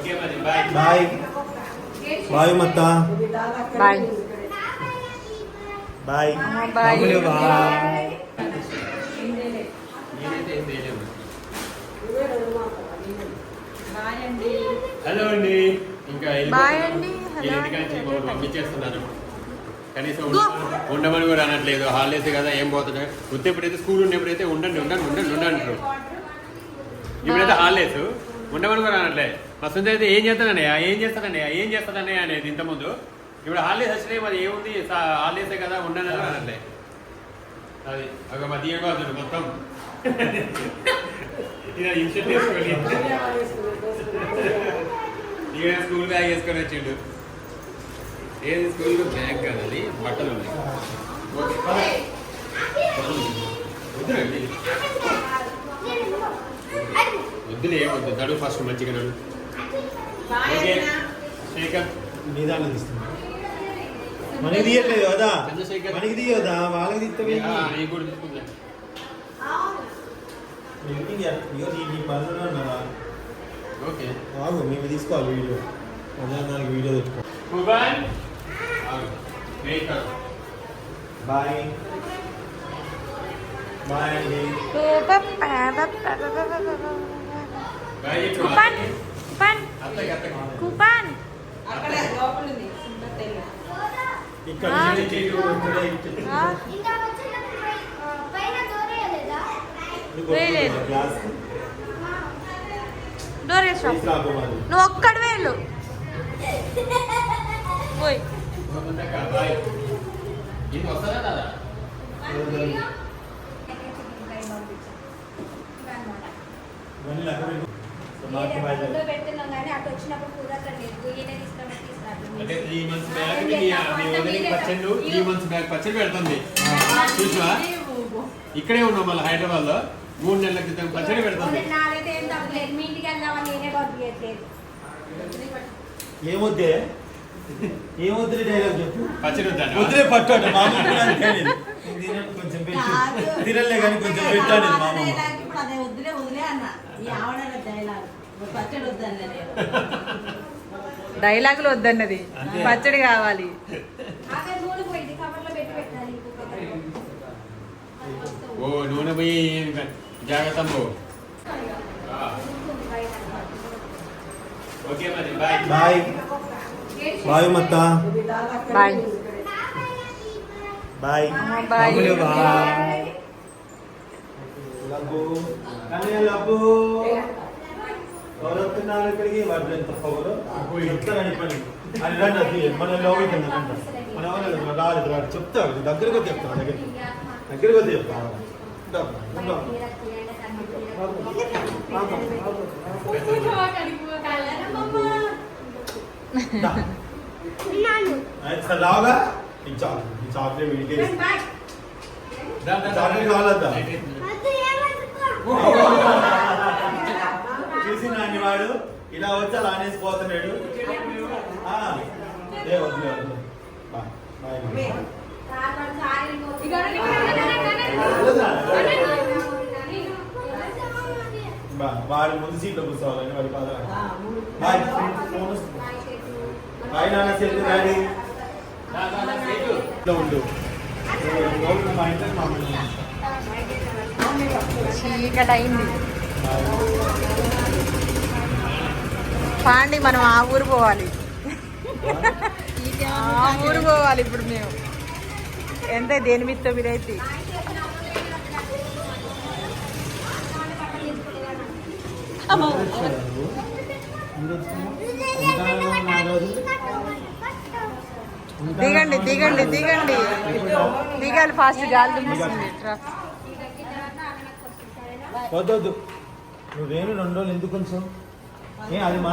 Okay మరి bye bye bye మత్త bye bye bye. Bye hello అండి. ఇంకా పంపించేస్తున్నాను కనీసం ఉండ- ఉండమని కూడా అనట్లేదు. హాలిడేస్ కదా ఏం పోతుంది ఉత్తేప్పుడైతే స్కూల్ ఉన్నప్పుడైతే ఉండండి ఉండండి ఉండండి ఉండండి ఇప్పుడైతే హాలిడేస్ ఉండమని కూడా అనట్లే. మా సొంత అయితే ఏం చేస్తానన్నయ్య? ఏం చేస్తానన్నయ్య? ఏం చేస్తానన్నయ్య అనేది ఇంతకుముందు. ఇప్పుడు హాలిడేస్ వచ్చినాయి మరి ఏముంది? హాలిడేసే కదా ఉండని అనట్లే. అది ఒక మా బాధలు మొత్తం. స్కూల్ బ్యాగ్ వేసుకొని వచ్చిండు. ఏది స్కూల్? బ్యాగ్ కాదు అది బట్టలు ఉన్నాయి. వద్దురండి వద్దులే వద్దు నడు ఫస్ట్ మంచిగా నడు ఓకే. శేఖర్. నీ దాంట్లో తీస్తున్నా మనకి తీయట్లేదు కదా? చంద్రశేఖర్. మనకి తీయదా వాళ్ళకి తీస్తే ఆ, నీకు కూడా తీసుకుందా నీ పనులు ఉన్నారా ఓకే. ఆగు మేము తీసుకోవాలి వీడియో. దానికి వీడియో తెచ్చుకో. కుబాన్ వెయిట్ కర్ బాయ్. బాయ్ అండి. ఉంది చిన్న తెల్ల. ఇక్కడ ఆ. నుంచి ఇటు ఇక్కడే ఇటు. ఆ, ఇంకా వచ్చేటప్పుడు పై- ఆ, పైన దూరేయలేదా నీకు వేయలేదు. వస్తుందా గ్లాస్? డోర్ వేసావు తీసుకురాపో మరి. నువ్వు ఒక్కడి వేలు పోయి. పెడుతున్నాం కానీ అటు వచ్చినప్పుడు కుదరట్లేదు ఈయన తీసుకురామని అంటే తీసుకురావట్లేదు త్రీ మంత్స్ బ్యాక్ మీ మీ వదిలికి పచ్చళ్ళు త్రీ మంత్స్ బ్యాక్ పచ్చడి పెడుతుంది. ఇక్కడే ఉన్నాం మళ్ళీ హైదరాబాద్లో మూడు నెలల క్రితం పచ్చడి పెడుతుంది. నాకైతే ఏం తప్పలేదు. మీ ఇంటికి వెళ్దామని నేనే పంపించట్లేదు. ఏమొద్దే? ఏమొద్దులే డైలాగ్ చెప్పు. పచ్చడి వద్దాను వద్దులే పట్టు అంటే. కొంచెం పెట్టు. తినలే కానీ కొంచెం పెట్టాను డైలాగ్ వదిలే అన్న. ఈ ఆవిడ డైలాగులు వద్దన్నది. పచ్చడి కావాలి. ఓ నూనె పోయి జాగ్రత్త అమ్మో. ఆ, ఓకే మరి బాయ్. బాయ్. బాయ్ మత్త. బాయ్. బాయ్. బాయ్. మామూలు బాయ్. లబ్బు. కానీ లబ్బు ఎవరు వస్తున్నారు ఇక్కడికి వాడు ఎంత పొగరు చెప్తారని పని. అని రండి మన వెళ్ళండి మన ఎవరు రాలేదు దగ్గరకు వచ్చి చెప్తాడు దగ్గరికి. దగ్గరకు వచ్చి సరే రావుగా ఈ చాక్ ఈ చాక్లెట్ వీడికి. చాక్లెట్ కావాలద్దా అది ఏమనుకో చూసి నాని వాడు ఇలా వచ్చి అలా బాయ్ బా- వాడి ముందు సీట్లో కూర్చోవాలని వాడి మూడు బాయ్. బాయ్ నాన్న చేతి డాడీ దా, దా, దా, సేటు. ఇట్లా ఉండు లోపల మా ఇంట్లో మామూలు చీకటి అయింది బాయ్. పాండి మనం ఆ ఊరు పోవాలి. ఆ ఊరు పోవాలి ఇప్పుడు మేము. ఎంత దేని మీద తొమ్మిదైతే దిగండి దిగండి దిగండి. దిగాలి ఫాస్ట్ గాలి దుమ్ముతుంది. ట్రాఫిక్ వద్దొద్దు. నువ్వేమి రెండు రోజులు ఎందుకు కొంచెం అది మా